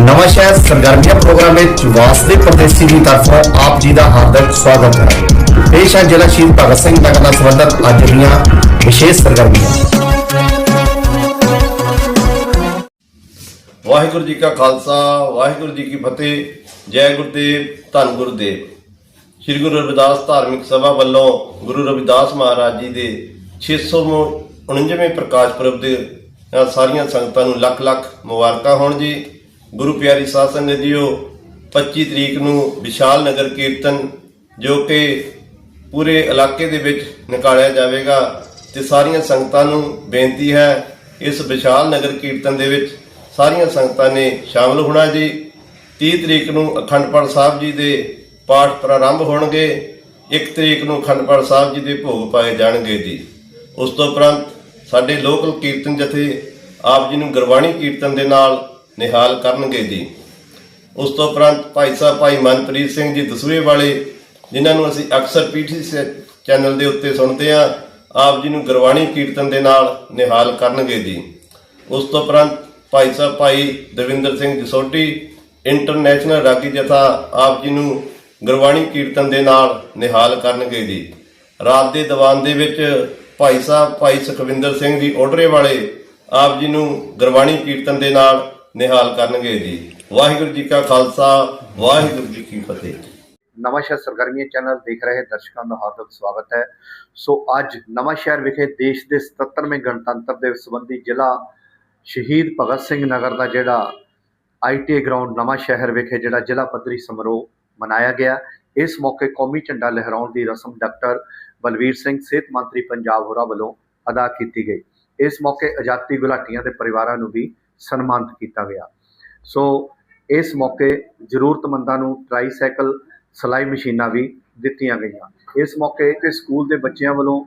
ਨਵਾਂ ਸ਼ਹਿਰ ਸਰਗਰਮੀਆਂ ਪ੍ਰੋਗਰਾਮ ਵਿੱਚ ਵਾਸਤੇ ਪ੍ਰਦੇਸ਼ੀ ਦੀ ਤਰਫੋਂ ਆਪ ਜੀ ਦਾ ਹਾਰਦਿਕ ਸਵਾਗਤ ਹੈ। ਪੇਸ਼ ਹੈ ਜ਼ਿਲ੍ਹਾ ਸ਼ਹੀਦ ਭਗਤ ਸਿੰਘ ਨਗਰ ਨਾਲ ਸੰਬੰਧਿਤ ਅੱਜ ਦੀਆਂ ਵਿਸ਼ੇਸ਼ ਸਰਗਰਮੀਆਂ। ਵਾਹਿਗੁਰੂ ਜੀ ਕਾ ਖਾਲਸਾ, ਵਾਹਿਗੁਰੂ ਜੀ ਕੀ ਫਤਿਹ, ਜੈ ਗੁਰਦੇਵ, ਧੰਨ ਗੁਰਦੇਵ। ਸ੍ਰੀ ਗੁਰੂ ਰਵਿਦਾਸ ਧਾਰਮਿਕ ਸਭਾ ਵੱਲੋਂ ਗੁਰੂ ਰਵਿਦਾਸ ਮਹਾਰਾਜ ਜੀ ਦੇ 649ਵੇਂ ਪ੍ਰਕਾਸ਼ ਪੁਰਬ ਦੇ ਸਾਰੀਆਂ ਸੰਗਤਾਂ ਨੂੰ ਲੱਖ ਲੱਖ ਮੁਬਾਰਕਾਂ ਹੋਣ ਜੀ। ਗੁਰੂ ਪਿਆਰੀ ਸਾਧ ਸੰਗਤ ਜੀਓ 25 ਤਰੀਕ ਨੂੰ ਵਿਸ਼ਾਲ ਨਗਰ ਕੀਰਤਨ, ਜੋ ਕਿ ਪੂਰੇ ਇਲਾਕੇ ਦੇ ਵਿੱਚ ਨਿਕਾਲਿਆ ਜਾਵੇਗਾ ਤੇ ਸਾਰੀਆਂ ਸੰਗਤਾਂ ਨੂੰ ਬੇਨਤੀ ਹੈ, ਇਸ ਵਿਸ਼ਾਲ ਨਗਰ ਕੀਰਤਨ ਦੇ ਵਿੱਚ ਸਾਰੀਆਂ ਸੰਗਤਾਂ ਨੇ ਸ਼ਾਮਲ ਹੋਣਾ ਜੀ। 30 ਤਰੀਕ ਨੂੰ ਅਖੰਡ ਪਾਠ ਸਾਹਿਬ ਜੀ ਦੇ ਪਾਠ ਪ੍ਰਾਰੰਭ ਹੋਣਗੇ 1 ਤਰੀਕ ਨੂੰ ਅਖੰਡ ਪਾਠ ਸਾਹਿਬ ਜੀ ਦੇ ਭੋਗ ਪਾਏ ਜਾਣਗੇ ਜੀ। ਉਸ ਤੋਂ ਉਪਰੰਤ ਸਾਡੇ ਲੋਕਲ ਕੀਰਤਨ ਜਥੇ ਆਪ ਜੀ ਨੂੰ ਗੁਰਬਾਣੀ ਕੀਰਤਨ ਦੇ ਨਾਲ ਨਿਹਾਲ ਕਰਨਗੇ ਜੀ। ਉਸ ਤੋਂ ਉਪਰੰਤ ਭਾਈ ਸਾਹਿਬ, ਭਾਈ ਮਨਪ੍ਰੀਤ ਸਿੰਘ ਜੀ ਦਸੂਏ ਵਾਲੇ, ਜਿਨ੍ਹਾਂ ਨੂੰ ਅਸੀਂ ਅਕਸਰ ਪੀਟੀ ਚੈਨਲ ਦੇ ਉੱਤੇ ਸੁਣਦੇ ਹਾਂ, ਆਪ ਜੀ ਨੂੰ ਗੁਰਬਾਣੀ ਕੀਰਤਨ ਦੇ ਨਾਲ ਨਿਹਾਲ ਕਰਨਗੇ ਜੀ। ਉਸ ਤੋਂ ਉਪਰੰਤ ਭਾਈ ਸਾਹਿਬ, ਭਾਈ ਦਵਿੰਦਰ ਸਿੰਘ ਜਸੋਟੀ, ਇੰਟਰਨੈਸ਼ਨਲ ਰਾਗੀ ਜਥਾ, ਆਪ ਜੀ ਨੂੰ ਗੁਰਬਾਣੀ ਕੀਰਤਨ ਦੇ ਨਾਲ ਨਿਹਾਲ ਕਰਨਗੇ ਜੀ। ਰਾਤ ਦੇ ਦੀਵਾਨ ਦੇ ਵਿੱਚ ਭਾਈ ਸਾਹਿਬ, ਭਾਈ ਸੁਖਵਿੰਦਰ ਸਿੰਘ ਜੀ ਓਡਰੇ ਵਾਲੇ, ਆਪ ਜੀ ਨੂੰ ਗੁਰਬਾਣੀ ਕੀਰਤਨ ਦੇ ਨਾਲ ਨਿਹਾਲ ਕਰਨਗੇ ਜੀ। ਵਾਹਿਗੁਰੂ ਜੀ ਕਾ ਖਾਲਸਾ, ਵਾਹਿਗੁਰੂ ਜੀ ਕੀ ਫਤਿਹ। ਨਵਾਂ ਸਰਗਰਮੀਆਂ ਚੈਨਲ ਦੇਖ ਰਹੇ ਦਰਸ਼ਕਾਂ ਦਾ ਹਾਰਦਿਕ ਸਵਾਗਤ ਹੈ। ਸੋ ਅੱਜ ਨਵਾਂ ਵਿਖੇ ਦੇਸ਼ ਦੇ 77ਵੇਂ ਗਣਤੰਤਰ ਦਿਵਸ ਸੰਬੰਧੀ ਜ਼ਿਲ੍ਹਾ ਸ਼ਹੀਦ ਭਗਤ ਸਿੰਘ ਨਗਰ ਦਾ ਜਿਹੜਾ ਆਈਟੀ ਗਰਾਊਂਡ ਨਵਾਂ ਵਿਖੇ ਜਿਹੜਾ ਜ਼ਿਲ੍ਹਾ ਪੱਧਰੀ ਸਮਾਰੋਹ ਮਨਾਇਆ ਗਿਆ। ਇਸ ਮੌਕੇ ਕੌਮੀ ਝੰਡਾ ਲਹਿਰਾਉਣ ਦੀ ਰਸਮ ਡਾਕਟਰ ਬਲਵੀਰ ਸਿੰਘ, ਸਿਹਤ ਮੰਤਰੀ ਪੰਜਾਬ ਹੋਰਾਂ ਵੱਲੋਂ ਅਦਾ ਕੀਤੀ ਗਈ। ਇਸ ਮੌਕੇ ਆਜ਼ਾਦੀ ਗੁਲਾਟੀਆਂ ਦੇ ਪਰਿਵਾਰਾਂ ਨੂੰ ਵੀ ਸਨਮਾਨਿਤ ਕੀਤਾ ਗਿਆ। ਸੋ ਇਸ ਮੌਕੇ ਜ਼ਰੂਰਤਮੰਦਾਂ ਨੂੰ ਟ੍ਰਾਈਸਾਈਕਲ, ਸਲਾਈ ਮਸ਼ੀਨਾਂ ਵੀ ਦਿੱਤੀਆਂ ਗਈਆਂ। ਇਸ ਮੌਕੇ ਤੇ ਸਕੂਲ ਦੇ ਬੱਚਿਆਂ ਵੱਲੋਂ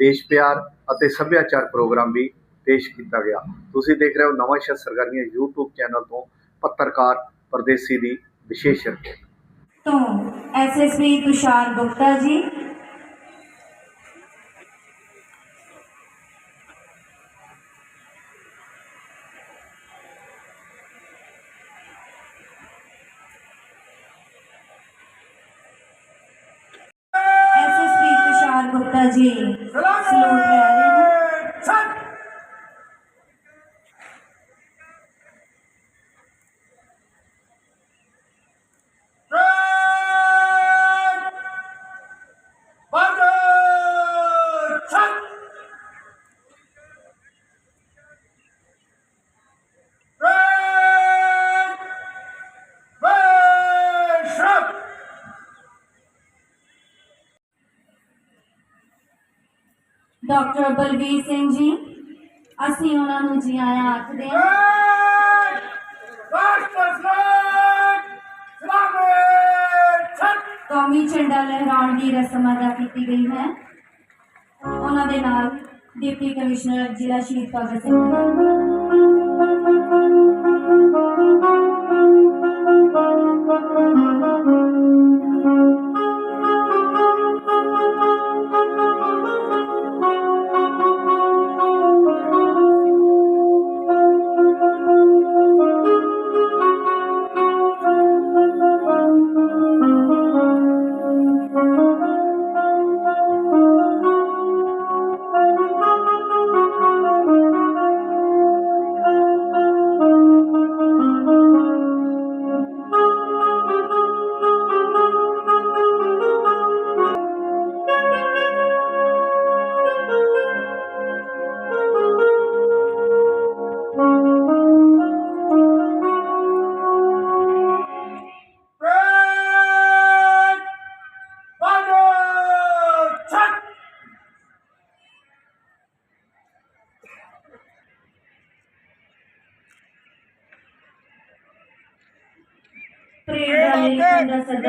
ਦੇਸ਼ ਪਿਆਰ ਅਤੇ ਸੱਭਿਆਚਾਰ ਪ੍ਰੋਗਰਾਮ ਵੀ ਪੇਸ਼ ਕੀਤਾ ਗਿਆ। ਤੁਸੀਂ ਦੇਖ ਰਹੇ ਹੋ ਨਵਾਂ ਸ਼ਹਿਰ ਸਰਗਰਮੀਆਂ YouTube ਚੈਨਲ ਤੋਂ ਪੱਤਰਕਾਰ ਪਰਦੇਸੀ ਦੀ ਵਿਸ਼ੇਸ਼ ਰਿਪੋਰਟ। ਤੋਂ ਐਸਐਸਪੀ ਤੁਸ਼ਾਰ ਗੁਪਤਾ ਜੀ ਜੀ। ਸਲੂਟ ਲੈ ਡਾਕਟਰ ਬਲਵੀਰ ਸਿੰਘ ਜੀ, ਅਸੀਂ ਉਹਨਾਂ ਨੂੰ ਜੀ ਆਇਆਂ ਆਖਦੇ ਹਾਂ। ਕੌਮੀ ਝੰਡਾ ਲਹਿਰਾਉਣ ਦੀ ਰਸਮ ਅਦਾ ਕੀਤੀ ਗਈ ਹੈ। ਉਹਨਾਂ ਦੇ ਨਾਲ ਡਿਪਟੀ ਕਮਿਸ਼ਨਰ ਜ਼ਿਲ੍ਹਾ ਸ਼ਹੀਦ ਭਗਤ ਸਿੰਘ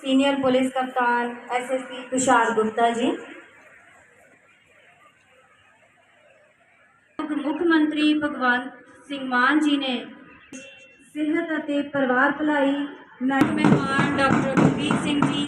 ਸੀਨੀਅਰ ਪੁਲਿਸ ਕਪਤਾਨ ਐਸਐਸਪੀ ਤੁਸ਼ਾਰ ਗੁਪਤਾ ਜੀ। ਮੁੱਖ ਮੰਤਰੀ ਭਗਵੰਤ ਸਿੰਘ ਮਾਨ ਜੀ ਨੇ ਸਿਹਤ ਅਤੇ ਪਰਿਵਾਰ ਭਲਾਈ ਨਾਲ ਮਹਿਮਾਨ ਡਾਕਟਰ ਬਲਬੀਰ ਸਿੰਘ ਜੀ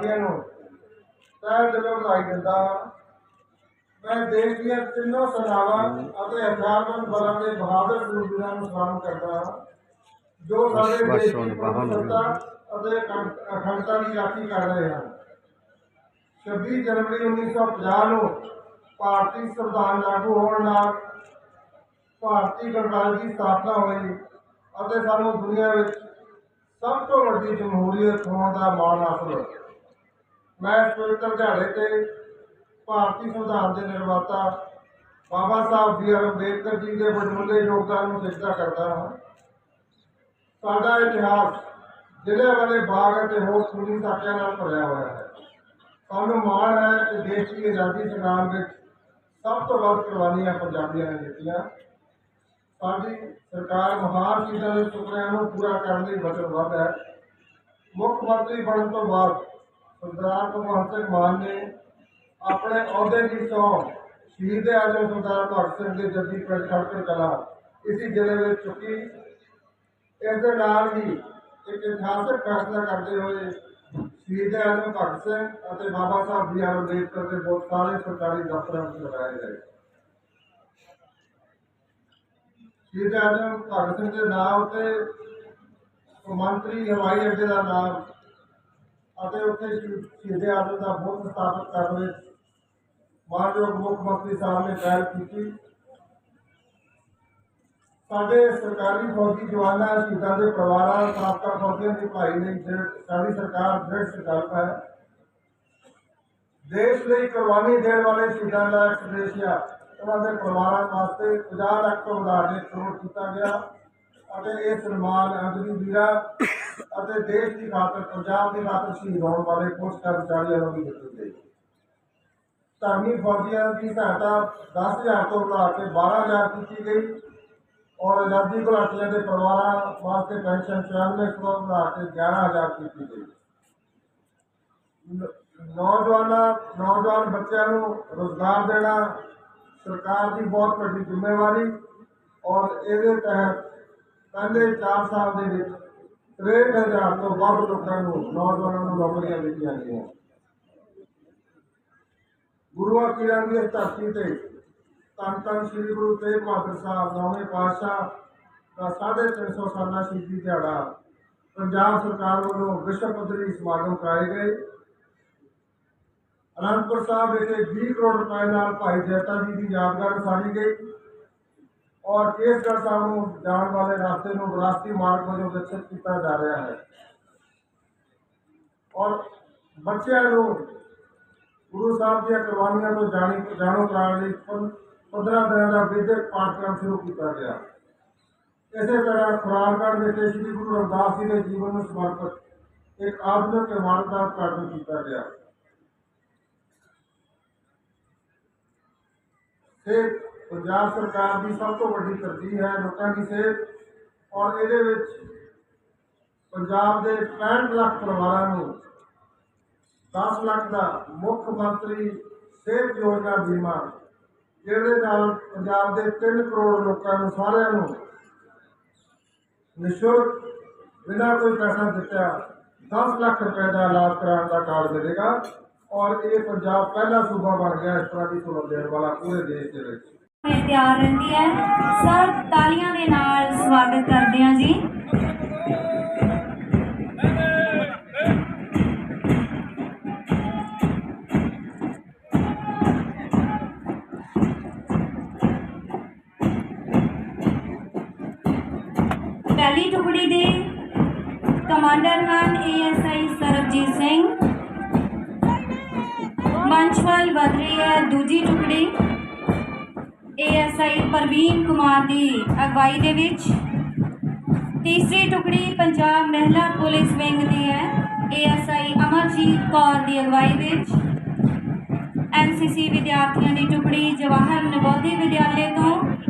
ਪੰਜਾਬੀਆਂ ਨੂੰ। ਤਹਿ ਦਿਲੋਂ ਵਧਾਈ ਦਿੰਦਾ ਮੈਂ ਦੇਸ਼ ਦੀਆਂ ਤਿੰਨੋਂ ਸੈਨਾਵਾਂ ਅਤੇ ਹਥਿਆਰਬੰਦ ਬਲਾਂ ਦੇ ਬਹਾਦਰ ਸੂਰਬੀਰਾਂ ਨੂੰ ਸਲਾਮ ਕਰਦਾ ਹਾਂ। ਜੋ ਸਾਡੇ ਦੇਸ਼ ਦੀ ਬਾਹਰ ਨੂੰ ਸੁਰੱਖਿਆ ਅਤੇ ਅਖੰਡ- ਅਖੰਡਤਾ ਦੀ ਰਾਖੀ ਕਰ ਰਹੇ ਹਨ 26 ਜਨਵਰੀ 1950 ਨੂੰ ਭਾਰਤੀ ਸੰਵਿਧਾਨ ਲਾਗੂ ਹੋਣ ਨਾਲ ਭਾਰਤੀ ਗਣਰਾਜ ਦੀ ਸਥਾਪਨਾ ਹੋਈ ਅਤੇ ਸਾਨੂੰ ਦੁਨੀਆ ਵਿੱਚ ਸਭ ਤੋਂ ਵੱਡੀ ਜਮਹੂਰੀਅਤ ਹੋਣ ਦਾ ਮਾਣ ਹਾਸਲ ਹੋਇਆ। ਮੈਂ ਪਵਿੱਤਰ ਦਿਹਾੜੇ ਤੇ ਭਾਰਤੀ ਸੰਵਿਧਾਨ ਦੇ ਨਿਰਮਾਤਾ ਬਾਬਾ ਸਾਹਿਬ ਬੀ ਆਰ ਅੰਬੇਦਕਰ ਜੀ ਦੇ ਵਡਮੁੱਲੇ ਯੋਗਦਾਨ ਨੂੰ ਸਿੱਧਾ ਕਰਦਾ ਹਾਂ। ਸਾਡਾ ਇਤਿਹਾਸ ਜ਼ਿਲ੍ਹੇ ਵਾਲੇ ਬਾਗ ਅਤੇ ਹੋਰ ਖੂਨੀ ਸਾਕਿਆਂ ਨਾਲ ਭਰਿਆ ਹੋਇਆ ਹੈ। ਸਾਨੂੰ ਮਾਣ ਹੈ ਕਿ ਦੇਸ਼ ਦੀ ਆਜ਼ਾਦੀ ਸੰਗਰਾਮ ਵਿੱਚ ਸਭ ਤੋਂ ਵੱਧ ਕੁਰਬਾਨੀਆਂ ਪੰਜਾਬੀਆਂ ਨੇ ਦਿੱਤੀਆਂ। ਸਾਡੀ ਸਰਕਾਰ ਮਹਾਨ ਚੀਜ਼ਾਂ ਦੇ ਸੁਪਨਿਆਂ ਨੂੰ ਪੂਰਾ ਕਰਨ ਲਈ ਵਚਨਬੱਧ ਹੈ। ਮੁੱਖ ਮੰਤਰੀ ਬਣਨ ਤੋਂ ਬਾਅਦ ਸਰਦਾਰ ਭਗਵੰਤ ਸਿੰਘ ਮਾਨ ਨੇ ਆਪਣੇ ਅਹੁਦੇ ਦੀ ਸਹੁੰ ਸ਼ਹੀਦ ਆਜਮ ਸਰਦਾਰ ਭਗਤ ਸਿੰਘ ਦੇ ਜੱਦੀ ਪਿੰਡ ਖੜਕਰ ਕਲਾ, ਇਸੇ ਜ਼ਿਲ੍ਹੇ ਵਿੱਚ ਚੁੱਕੀ। ਇਸ ਦੇ ਨਾਲ ਹੀ ਇੱਕ ਇਤਿਹਾਸਕ ਫੈਸਲਾ ਕਰਦੇ ਹੋਏ ਸ਼ਹੀਦ ਆਜਮ ਭਗਤ ਸਿੰਘ ਅਤੇ ਬਾਬਾ ਸਾਹਿਬ ਬੀ ਅੰਬੇਦਕਰ ਦੇ ਬਹੁਤ ਸਾਰੇ ਸਰਕਾਰੀ ਦਫ਼ਤਰਾਂ ਵਿੱਚ ਲਗਾਏ ਗਏ। ਸ਼ਹੀਦ ਆਜਮ ਭਗਤ ਸਿੰਘ ਦੇ ਨਾਮ ਉੱਤੇ ਮੰਤਰੀ ਹਵਾਈ ਅੱਡੇ ਦਾ ਨਾਮ ਅਤੇ ਉੱਥੇ ਸ਼ਹੀਦ ਆਜਮ ਦਾ ਬੁੱਤ ਸਥਾਪਿਤ ਕਰਨ ਵਿੱਚ ਮਾਨਯੋਗ ਮੁੱਖ ਮੰਤਰੀ ਸਾਹਿਬ ਨੇ ਪਹਿਲ ਕੀਤੀ। ਸਾਡੇ ਸਰਕਾਰੀ ਫੌਜੀ ਜਵਾਨਾਂ, ਸ਼ਹੀਦਾਂ ਦੇ ਪਰਿਵਾਰਾਂ ਸਾਬਕਾ ਫੌਜੀਆਂ ਦੀ ਭਾਈ ਲਈ ਸਾਡੀ ਸਰਕਾਰ ਦ੍ਰਿੜ ਸੰਕਲਪ ਹੈ। ਦੇਸ਼ ਲਈ ਕੁਰਬਾਨੀ ਦੇਣ ਵਾਲੇ ਸ਼ਹੀਦਾਂ ਦਾ ਐਕਸਪ੍ਰੇਸ਼ੀਆ ਉਹਨਾਂ ਦੇ ਪਰਿਵਾਰਾਂ ਵਾਸਤੇ 50 ਲੱਖ ਤੋਂ ਵਧਾ ਕੇ ਕਰੋੜ ਕੀਤਾ ਗਿਆ। ਅਤੇ ਇਹ ਸਨਮਾਨ ਅਗਨੀ ਵੀਰਾ ਅਤੇ ਦੇਸ਼ ਦੀ ਖਾਤਰ, ਪੰਜਾਬ ਦੀ ਖਾਤਰ ਸ਼ਹੀਦ ਹੋਣ ਵਾਲੇ ਪੁਲਿਸ ਕਰਮਚਾਰੀਆਂ ਨੂੰ ਵੀ ਦਿੱਤੀ ਗਈ। ਧਰਮੀ ਫੌਜੀਆਂ ਦੀ ਸਹਾਇਤਾ 10000 ਤੋਂ ਵਧਾ ਕੇ 12000 ਕੀਤੀ ਗਈ ਔਰ ਆਜ਼ਾਦੀ ਘੁਲਾਟੀਆਂ ਦੇ ਪਰਿਵਾਰਾਂ ਵਾਸਤੇ ਪੈਨਸ਼ਨ 94 ਤੋਂ ਵਧਾ ਕੇ 11000 ਕੀਤੀ ਗਈ। ਨ- ਨੌਜਵਾਨਾਂ, ਨੌਜਵਾਨ ਬੱਚਿਆਂ ਨੂੰ ਰੋਜ਼ਗਾਰ ਦੇਣਾ ਸਰਕਾਰ ਦੀ ਬਹੁਤ ਵੱਡੀ ਜ਼ਿੰਮੇਵਾਰੀ ਔਰ ਇਹਦੇ ਤਹਿਤ ਪਹਿਲੇ 4 ਸਾਲ ਦੇ ਵਿੱਚ 63000 ਤੋਂ ਵੱਧ ਲੋਕਾਂ ਨੂੰ, ਨੌਜਵਾਨਾਂ ਨੂੰ ਨੌਕਰੀਆਂ ਦਿੱਤੀਆਂ ਗਈਆਂ। ਗੁਰੂਆਂ ਪੀਰਾਂ ਦੀ ਧਰਤੀ ਤੇ ਧੰਨ ਧੰਨ ਸ੍ਰੀ ਗੁਰੂ ਤੇਗ ਬਹਾਦਰ ਸਾਹਿਬ ਨੌਵੇਂ ਪਾਤਸ਼ਾਹ ਦਾ 350 ਸਾਲਾ ਸ਼ਹੀਦੀ ਦਿਹਾੜਾ ਪੰਜਾਬ ਸਰਕਾਰ ਵੱਲੋਂ ਵਿਸ਼ਵ ਪੱਧਰੀ ਸਮਾਗਮ ਕਰਾਏ ਗਏ। ਅਨੰਦਪੁਰ ਸਾਹਿਬ ਵਿਖੇ 20 ਕਰੋੜ ਰੁਪਏ ਨਾਲ ਭਾਈ ਜੈਤਾ ਜੀ ਦੀ ਯਾਦਗਾਰ ਉਸਾਰੀ ਗਈ। ਔਰ ਕੇਸਗੜ੍ਹ ਸਾਹਿਬ ਨੂੰ ਜਾਣ ਵਾਲੇ ਰਸਤੇ ਨੂੰ ਵਿਰਾਸਤੀ ਮਾਰਗ ਵਜੋਂ ਵਿਕਸਿਤ ਕੀਤਾ ਜਾ ਰਿਹਾ ਹੈ ਔਰ ਬੱਚਿਆਂ ਨੂੰ ਗੁਰੂ ਸਾਹਿਬ ਦੀਆਂ ਕੁਰਬਾਨੀਆਂ ਤੋਂ ਜਾਣੀ ਜਾਣੂ ਕਰਾਉਣ ਲਈ 15 ਦਿਨਾਂ ਦਾ ਵਿਦਿਅਕ ਪਾਠਕ੍ਰਮ ਸ਼ੁਰੂ ਕੀਤਾ ਗਿਆ ਇਸੇ ਤਰ੍ਹਾਂ ਖੁਰਾਨਗੜ੍ਹ ਵਿਖੇ ਸ੍ਰੀ ਗੁਰੂ ਰਵਿਦਾਸ ਜੀ ਦੇ ਜੀਵਨ ਨੂੰ ਸਮਰਪਿਤ ਇੱਕ ਆਧੁਨਿਕ ਇਮਾਰਤ ਦਾ ਉਦਘਾਟਨ ਕੀਤਾ ਗਿਆ ਸਿਹਤ ਪੰਜਾਬ ਸਰਕਾਰ ਦੀ ਸਭ ਤੋਂ ਵੱਡੀ ਤਰਜੀਹ ਹੈ ਲੋਕਾਂ ਦੀ ਸਿਹਤ, ਔਰ ਇਹਦੇ ਵਿੱਚ ਪੰਜਾਬ ਦੇ 65 ਲੱਖ ਪਰਿਵਾਰਾਂ ਨੂੰ 10 ਲੱਖ ਦਾ ਮੁੱਖ ਮੰਤਰੀ ਸਿਹਤ ਯੋਜਨਾ ਬੀਮਾ, ਜਿਹਦੇ ਨਾਲ ਪੰਜਾਬ ਦੇ 3 ਕਰੋੜ ਲੋਕਾਂ ਨੂੰ ਸਾਰਿਆਂ ਨੂੰ ਨਿਸ਼ੁਲਕ ਬਿਨਾਂ ਕੋਈ ਪੈਸਾ ਦਿੱਤਾ 10 ਲੱਖ ਰੁਪਏ ਦਾ ਇਲਾਜ ਕਰਾਉਣ ਦਾ ਕਾਰਡ ਮਿਲੇਗਾ, ਔਰ ਇਹ ਪੰਜਾਬ ਪਹਿਲਾ ਸੂਬਾ ਬਣ ਗਿਆ ਇਸ ਤਰ੍ਹਾਂ ਦੀ ਸਹੂਲਤ ਦੇਣ ਵਾਲਾ ਪੂਰੇ ਦੇਸ਼ ਦੇ ਵਿੱਚ। ਤਿਆਰ ਰਹਿੰਦੀ ਹੈ। ਸਰ ਤਾਲੀਆਂ ਦੇ ਨਾਲ ਸਵਾਗਤ ਕਰਦੇ ਹਾਂ ਜੀ। ਪ੍ਰਵੀਨ ਦੀ ਅਗਵਾਈ ਦੇ ਵਿੱਚ ਤੀਸਰੀ ਟੁਕੜੀ ਪੰਜਾਬ ਮਹਿਲਾ ਪੁਲਿਸ ਵਿੰਗ ਦੀ ਹੈ। ਏਐਸਆਈ ਅਮਰਜੀਤ ਕੌਰ ਦੀ ਅਗਵਾਈ ਵਿੱਚ ਐਨਸੀਸੀ ਵਿਦਿਆਰਥੀਆਂ ਦੀ ਟੁਕੜੀ ਜਵਾਹਰ ਨਵੋਦਿਆ ਵਿਦਿਆਲੇ ਤੋਂ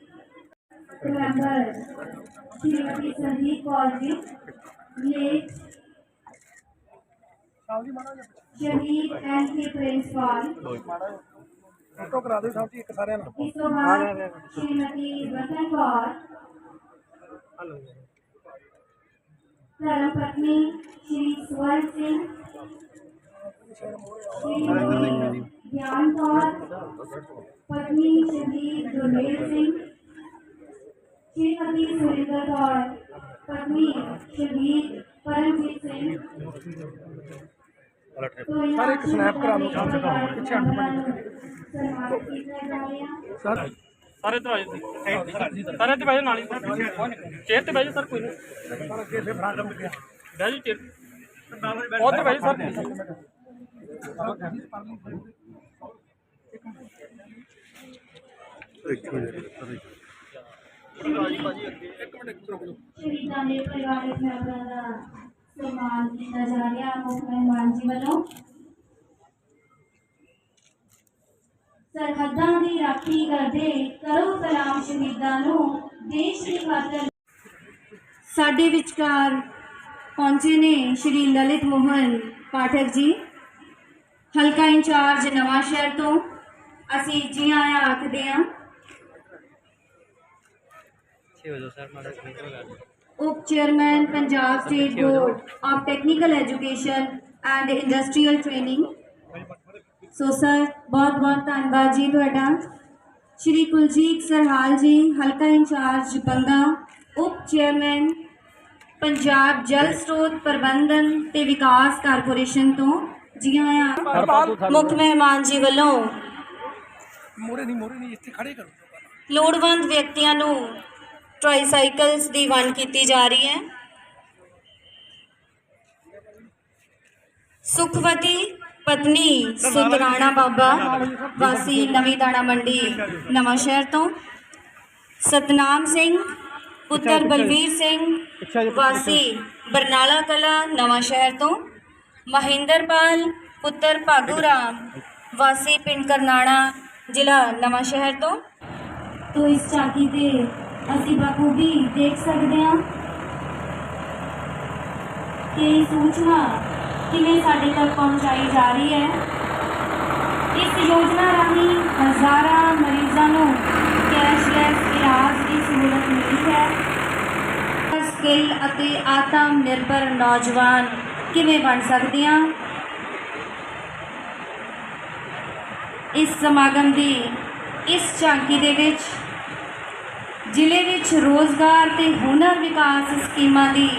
मेंबर श्रीमती संदीप कौर जी लेट शहीद एन के प्रिंसपाल फोटो करा दो साहब जी एक सारे ना ਇਸ ਤੋਂ ਬਾਅਦ ਸ਼੍ਰੀਮਤੀ ਰਤਨ ਕੌਰ ਧਰਮ ਪਤਨੀ ਸ਼੍ਰੀ ਸਵਰਨ ਸਿੰਘ ਸ਼੍ਰੀਮਤੀ ਗਿਆਨ ਕੌਰ ਪਤਨੀ ਸ਼ਹੀਦ ਗੁਰਮੇਲ ਸਿੰਘ ਸ਼੍ਰੀਮਤੀ ਸੁਰਿੰਦਰ ਕੌਰ ਪਤਨੀ ਸ਼ਹੀਦ ਪਰਮਜੀਤ ਸਿੰਘ सर एक स्नैप करा दो कम से कम पीछे हट ਸਨਮਾਨਿਤ ਕੀਤਾ ਜਾ ਰਿਹਾ सर ਸਾਰੇ ਤੇ ਭਾਈ ਸਾਰੇ ਤੇ ਭਾਈ ਨਾਲ ਹੀ ਚੇਅਰ ਤੇ ਭਾਈ ਸਰ ਕੋਈ ਨਹੀਂ सर अगे से फ्रंट में गया ਬਹਿ ਜੀ ਚੇਅਰ ਉਹ ਤੇ ਭਾਈ ਸਰ ਸ਼ਹੀਦਾਂ ਦੇ ਪਰਿਵਾਰਕ ਮੈਂਬਰਾਂ ਦਾ ਸਨਮਾਨ ਕੀਤਾ ਜਾ ਰਿਹਾ ਮੁੱਖ ਮਹਿਮਾਨ ਜੀ ਵੱਲੋਂ। ਸਰਹੱਦਾਂ ਦੀ ਰਾਖੀ ਕਰਦੇ ਕਰੋ ਸਲਾਮ ਸ਼ਹੀਦਾਂ ਨੂੰ। ਦੇਸ਼ ਦੀ ਖਾਤਰ ਸਾਡੇ ਵਿਚਕਾਰ ਪਹੁੰਚੇ ਨੇ ਸ਼੍ਰੀ ਲਲਿਤ ਮੋਹਨ ਪਾਠਕ ਜੀ। ਹਲਕਾ ਇੰਚਾਰਜ ਨਵਾਂ ਸ਼ਹਿਰ ਤੋਂ ਅਸੀਂ ਜੀ ਆਇਆਂ ਆਖਦੇ ਹਾਂ ਪਿੱਛੇ ਉਪ chairman Punjab state board of technical education and industrial training so sir ਬਹੁਤ ਬਹੁਤ ਧੰਨਵਾਦ ਜੀ ਤੁਹਾਡਾ। ਸ਼੍ਰੀ ਕੁਲਜੀਤ ਸਰਹਾਲ ਜੀ ਹਲਕਾ ਇੰਚਾਰਜ ਬੰਗਾ ਉਪ ਚੇਅਰਮੈਨ ਪੰਜਾਬ ਜਲ ਸਰੋਤ ਪ੍ਰਬੰਧਨ ਤੇ ਵਿਕਾਸ ਕਾਰਪੋਰੇਸ਼ਨ ਤੋਂ। ਜੀ ਆਇਆਂ ਮੁੱਖ ਮਹਿਮਾਨ ਜੀ ਵੱਲੋਂ ਮੋਰੇ ਨਹੀਂ ਮੋਰੇ ਨਹੀਂ ਇੱਥੇ ਖੜੇ ਕਰੋ। ਲੋੜਵੰਦ ਵਿਅਕਤੀਆਂ ਨੂੰ ਟ੍ਰਾਈਸਾਈਕਲਸ ਦੀ ਵੰਡ ਕੀਤੀ ਜਾ ਰਹੀ ਹੈ। ਸੁਖਵਤੀ ਪਤਨੀ ਸੁਤਰਾਣਾ ਬਾਬਾ ਵਾਸੀ ਨਵੀਂ ਦਾਣਾ ਮੰਡੀ ਨਵਾਂ ਸ਼ਹਿਰ ਤੋਂ। ਸਤਨਾਮ ਸਿੰਘ, ਪੁੱਤਰ ਬਲਵੀਰ ਸਿੰਘ ਵਾਸੀ ਬਰਨਾਲਾ ਕਲਾ ਨਵਾਂ ਸ਼ਹਿਰ ਤੋਂ। ਮਹਿੰਦਰਪਾਲ, ਪੁੱਤਰ ਭਾਗੂ ਰਾਮ ਵਾਸੀ ਪਿੰਡ ਕਰਨਾਣਾ ਜ਼ਿਲ੍ਹਾ ਨਵਾਂ ਸ਼ਹਿਰ ਤੋਂ। ਤੋ ਇਸ ਝਾਕੀ ਤੇ ਅਸੀਂ ਬਖੂਬੀ ਦੇਖ ਸਕਦੇ ਹਾਂ ਕਿ ਇਹ ਸੂਚਨਾ ਕਿਵੇਂ ਸਾਡੇ ਤੱਕ ਪਹੁੰਚਾਈ ਜਾ ਰਹੀ ਹੈ। ਇਸ ਯੋਜਨਾ ਰਾਹੀਂ ਹਜ਼ਾਰਾਂ ਮਰੀਜ਼ਾਂ ਨੂੰ ਕੈਸ਼ਲੈਸ ਇਲਾਜ ਦੀ ਸਹੂਲਤ ਮਿਲੀ ਹੈ। ਸਕਿੱਲ ਅਤੇ ਆਤਮ ਨਿਰਭਰ ਨੌਜਵਾਨ ਕਿਵੇਂ ਬਣ ਸਕਦੇ ਹਾਂ? ਇਸ ਸਮਾਗਮ ਦੀ ਇਸ ਝਾਂਕੀ ਦੇ ਵਿੱਚ ਜ਼ਿਲ੍ਹੇ ਵਿੱਚ ਰੋਜ਼ਗਾਰ ਤੇ ਹੁਨਰ ਵਿਕਾਸ ਸਕੀਮਾਂ ਦੀ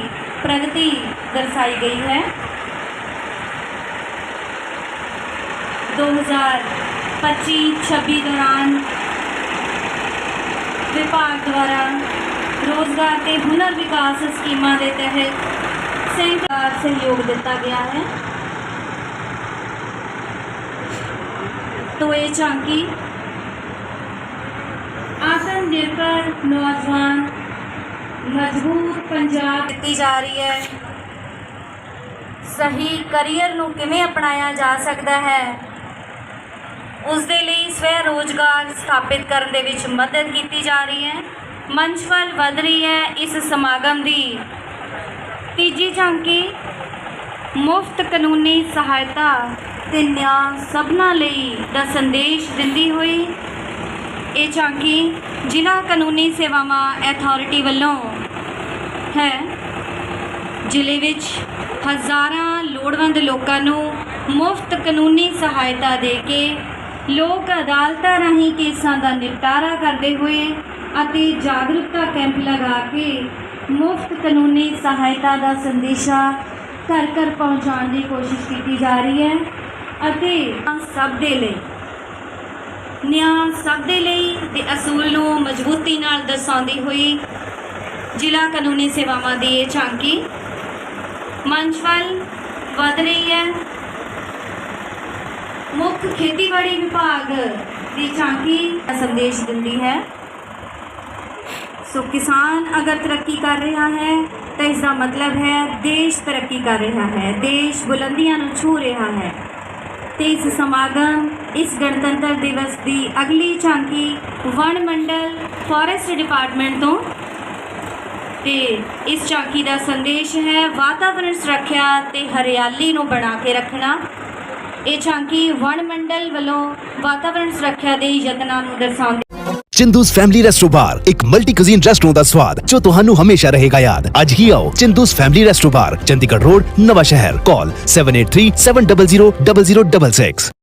ਪ੍ਰਗਤੀ ਦਰਸਾਈ ਗਈ ਹੈ। 2025-26 ਦੌਰਾਨ ਵਿਭਾਗ ਦੁਆਰਾ ਰੋਜ਼ਗਾਰ ਤੇ ਹੁਨਰ ਵਿਕਾਸ ਸਕੀਮਾਂ ਦੇ ਤਹਿਤ ਸਿੰਘ ਦਾ ਸਹਿਯੋਗ ਦਿੱਤਾ ਗਿਆ ਹੈ। ਤੋ ਇਹ ਝਾਂਕੀ ਜੇਕਰ ਨੌਜਵਾਨ, ਮਜ਼ਬੂਤ ਪੰਜਾਬ ਦਿੱਤੀ ਜਾ ਰਹੀ ਹੈ। ਸਹੀ ਕਰੀਅਰ ਨੂੰ ਕਿਵੇਂ ਅਪਣਾਇਆ ਜਾ ਸਕਦਾ ਹੈ? ਉਸ ਦੇ ਲਈ ਸਵੈ ਰੋਜ਼ਗਾਰ ਸਥਾਪਿਤ ਕਰਨ ਦੇ ਵਿੱਚ ਮਦਦ ਕੀਤੀ ਜਾ ਰਹੀ ਹੈ। ਮੰਚ ਵੱਲ ਵਧ ਰਹੀ ਹੈ ਇਸ ਸਮਾਗਮ ਦੀ। ਤੀਜੀ ਝਾਂਕੀ, ਮੁਫਤ ਕਾਨੂੰਨੀ ਸਹਾਇਤਾ ਤੇ ਨਿਆਂ ਸਭਨਾਂ ਲਈ ਦਾ ਸੰਦੇਸ਼ ਦਿੰਦੀ ਹੋਈ ਇਹ ਝਾਂਕੀ ਜ਼ਿਲ੍ਹਾ ਕਾਨੂੰਨੀ ਸੇਵਾਵਾਂ ਅਥਾਰਟੀ ਵੱਲੋਂ ਹੈ। ਜ਼ਿਲ੍ਹੇ ਵਿੱਚ ਹਜ਼ਾਰਾਂ ਲੋੜਵੰਦ ਲੋਕਾਂ ਨੂੰ ਮੁਫਤ ਕਾਨੂੰਨੀ ਸਹਾਇਤਾ ਦੇ ਕੇ ਲੋਕ ਅਦਾਲਤਾਂ ਰਾਹੀਂ ਕੇਸਾਂ ਦਾ ਨਿਪਟਾਰਾ ਕਰਦੇ ਹੋਏ ਅਤੇ ਜਾਗਰੂਕਤਾ ਕੈਂਪ ਲਗਾ ਕੇ ਮੁਫਤ ਕਾਨੂੰਨੀ ਸਹਾਇਤਾ ਦਾ ਸੰਦੇਸ਼ਾ ਘਰ ਘਰ ਪਹੁੰਚਾਉਣ ਦੀ ਕੋਸ਼ਿਸ਼ ਕੀਤੀ ਜਾ ਰਹੀ ਹੈ ਅਤੇ ਸਭ ਦੇ ਲਈ ਨਿਆਂ ਸਭ ਦੇ ਲਈ ਦੇ ਅਸੂਲ ਨੂੰ ਮਜ਼ਬੂਤੀ ਨਾਲ ਦਰਸਾਉਂਦੀ ਹੋਈ ਜ਼ਿਲ੍ਹਾ ਕਾਨੂੰਨੀ ਸੇਵਾਵਾਂ ਦੀ ਇਹ ਝਾਂਕੀ। ਮੰਚ ਵੱਲ ਵਧ ਰਹੀ ਹੈ। ਮੁੱਖ ਖੇਤੀਬਾੜੀ ਵਿਭਾਗ ਦੀ ਝਾਂਕੀ ਦਾ ਸੰਦੇਸ਼ ਦਿੰਦੀ ਹੈ। ਸੋ ਕਿਸਾਨ ਅਗਰ ਤਰੱਕੀ ਕਰ ਰਿਹਾ ਹੈ ਤਾਂ ਇਸ ਦਾ ਮਤਲਬ ਹੈ ਦੇਸ਼ ਤਰੱਕੀ ਕਰ ਰਿਹਾ ਹੈ। ਦੇਸ਼ ਬੁਲੰਦੀਆਂ ਨੂੰ ਛੂ ਰਿਹਾ ਹੈ। ਤੇ ਇਸ ਸਮਾਗਮ ਇਸ ਗਣਤੰਤਰ ਦਿਵਸ ਦੀ ਅਗਲੀ ਝਾਂਕੀ ਵਣ ਮੰਡਲ ਫੋਰੈਸਟ ਡਿਪਾਰਟਮੈਂਟ ਤੋਂ। ਤੇ ਇਸ ਝਾਂਕੀ ਦਾ ਸੰਦੇਸ਼ ਹੈ ਵਾਤਾਵਰਣ ਸੁਰੱਖਿਆ ਤੇ ਹਰਿਆਲੀ ਨੂੰ ਬਣਾ ਕੇ ਰੱਖਣਾ। ਇਹ ਝਾਂਕੀ ਵਣ ਮੰਡਲ ਵੱਲੋਂ ਵਾਤਾਵਰਣ ਸੁਰੱਖਿਆ ਦੇ ਯਤਨਾਂ ਨੂੰ ਦਰਸਾਉਂਦੀ ਚਿੰਦੂਸ ਫੈਮਿਲੀ ਰੈਸਟੋ ਬਾਰ, ਇੱਕ ਮਲਟੀ ਕੁਜ਼ੀਨ ਰੈਸਟੋਰੈਂਟ ਦਾ ਸਵਾਦ, ਜੋ ਤੁਹਾਨੂੰ ਹਮੇਸ਼ਾ ਰਹੇਗਾ ਯਾਦ। ਅੱਜ ਹੀ ਆਓ Chindus family resto bar, Chandigarh road Nawan Shahr call 7837000066